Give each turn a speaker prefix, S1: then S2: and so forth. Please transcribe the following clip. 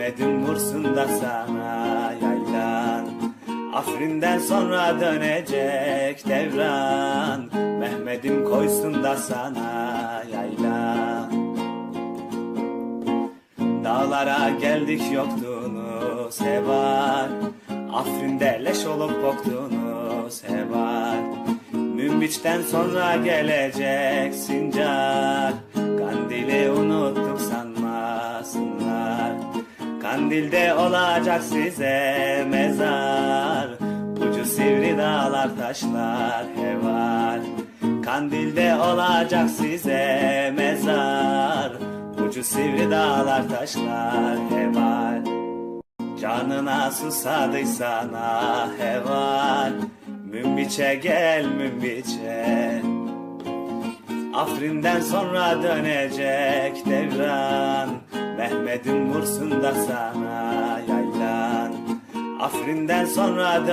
S1: Mehmet'im vursun da sana yaylan Afrin'den sonra dönecek devran. Mehmet'im koysun da sana yaylan Dağlara geldik yoktunuz heval Afrin'de leş olup koktunuz heval Münbiç'ten sonra gelecek sincar Kandilde olacak size mezar. Ucu sivri dağlar taşlar heval. Kandilde olacak size mezar. Ucu sivri dağlar taşlar heval. Canına susadıysan ah heval. Münbiçe gel münbiçe Afrin'den sonra dönecek devran Mehmet'im vursun da sana yaylan. Afrin'den sonra dö-